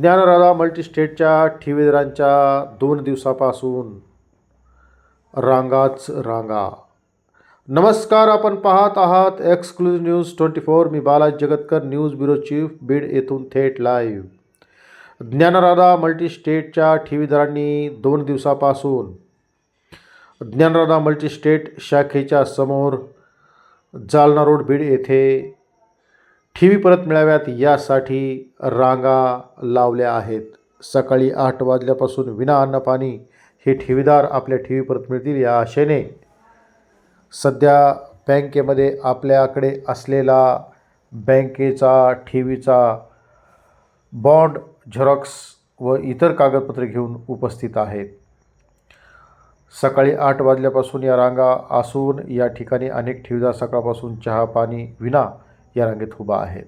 ज्ञानराधा मल्टीस्टेटच्या ठेवीदारांच्या दोन दिवसापासून रांगाच रांगा. नमस्कार आपण पाहत आहात एक्सक्लुझिव्ह न्यूज ट्वेंटी फोर मी Balaji Jagatkar news bureau chief Beed येथून थेट लाईव्ह ज्ञानराधा मल्टीस्टेटच्या ठेवीदारांनी दोन दिवसापासून ज्ञानराधा मल्टीस्टेट शाखेच्या समोर जालना रोड बीड येथे ठेवी परत मिळाव्यात यासाठी रांगा लावल्या आहेत. सकाळी आठ वाजल्यापासून विना अन्नपाणी हे ठेवीदार आपल्या ठेवी परत मिळतील या आशेने. सध्या बँकेमध्ये आपल्याकडे असलेला बँकेचा ठेवीचा बॉन्ड झेरॉक्स व इतर कागदपत्रे घेऊन उपस्थित आहेत सकाळी आठ वाजल्यापासून या रांगा असून या ठिकाणी अनेक ठेवीदार सकाळपासून चहा पाणी विना या रांगेत उभा आहेत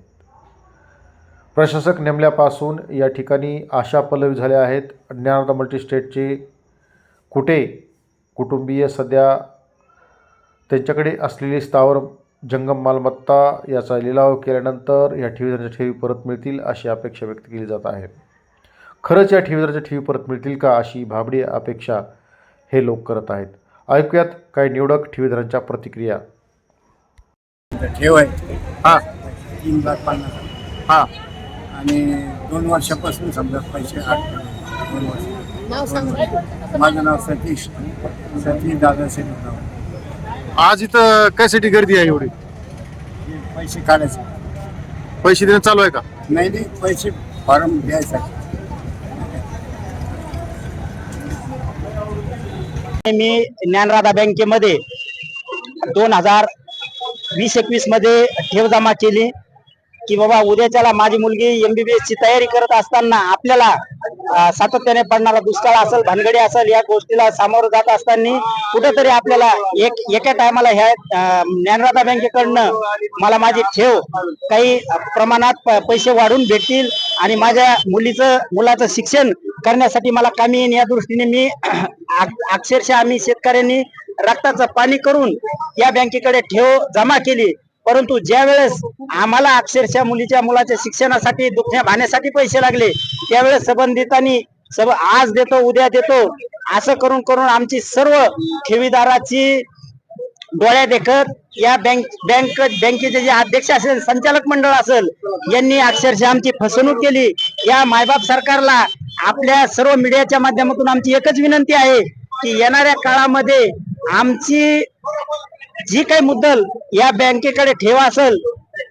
प्रशासक नेमल्यापासून या ठिकाणी आशा पल्लवी झाल्या आहेत. ज्ञानदा मल्टीस्टेटचे कुठे कुटुंबीय सध्या त्यांच्याकडे असलेली स्थावर जंगम मालमत्ता याचा लिलाव केल्यानंतर या ठेवीदारांच्या ठेवी परत मिळतील अशी अपेक्षा व्यक्त केली जात आहे. खरंच या ठेवीदाराच्या ठेवी परत मिळतील का अशी भाबडी अपेक्षा हे लोक करत आहेत. ऐकूयात काही निवडक ठेवीदारांच्या प्रतिक्रिया. ठेव आहे. हा. तीन लाख पन्नास. हा. आणि दोन वर्षापासून समजा पैसे आठ दोन वर्ष. माझं नाव सतीश सतीश दादा सेन नाव. आज इथं कशासाठी गर्दी आहे एवढी? हे पैसे काढायचे. पैसे देणं चालू आहे का? नाही नाही पैसे फॉर्म द्यायचा. मी ज्ञानराधा बँकेमध्ये दोन हजार वीस एकवीसमध्ये ठेव जमा केली की बाबा उद्याच्याला माझी मुलगी एमबीबीएस ची तयारी करत असताना आपल्याला सातत्याने पडणारा दुष्काळ असेल भानगडी असेल या गोष्टीला सामोरं जात असताना कुठेतरी आपल्याला एक एका टायमाला ह्या ज्ञानराधा बँकेकडनं मला माझी ठेव काही प्रमाणात पैसे वाढून भेटतील आणि माझ्या मुलीचं मुलाचं शिक्षण करण्यासाठी मला कामी येईन. या दृष्टीने मी अक्षरशः आम्ही शेतकऱ्यांनी रक्ताचं पाणी करून या बँकेकडे ठेव जमा केली. परंतु ज्या वेळेस आम्हाला अक्षरशः मुलीच्या मुलाच्या शिक्षणासाठी दुखण्या भाण्यासाठी पैसे लागले त्यावेळेस संबंधितांनी सब आज देतो उद्या देतो असं करून करून आमची सर्व ठेवीदाराची डोळ्या देखत या बँक बँक बँकेचे जे अध्यक्ष असेल संचालक मंडळ असेल यांनी अक्षरशः आमची फसवणूक केली. या मायबाप सरकारला आपल्या सर्व मीडियाच्या माध्यमातून आमची एकच विनंती आहे की येणाऱ्या काळामध्ये आमची जी काही मुद्दल या बँकेकडे ठेवा असेल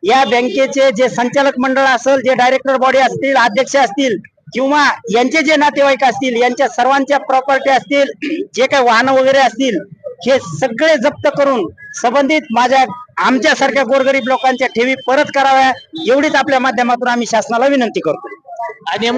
या बँकेचे जे संचालक मंडळ असेल जे डायरेक्टर बॉडी असतील अध्यक्ष असतील किंवा यांचे जे नातेवाईक असतील यांच्या सर्वांच्या प्रॉपर्टी असतील जे काही वाहनं वगैरे असतील हे सगळे जप्त करून संबंधित माझ्या आमच्यासारख्या गोरगरीब लोकांच्या ठेवी परत कराव्या एवढीच आपल्या माध्यमातून आम्ही शासनाला विनंती करतो. आणि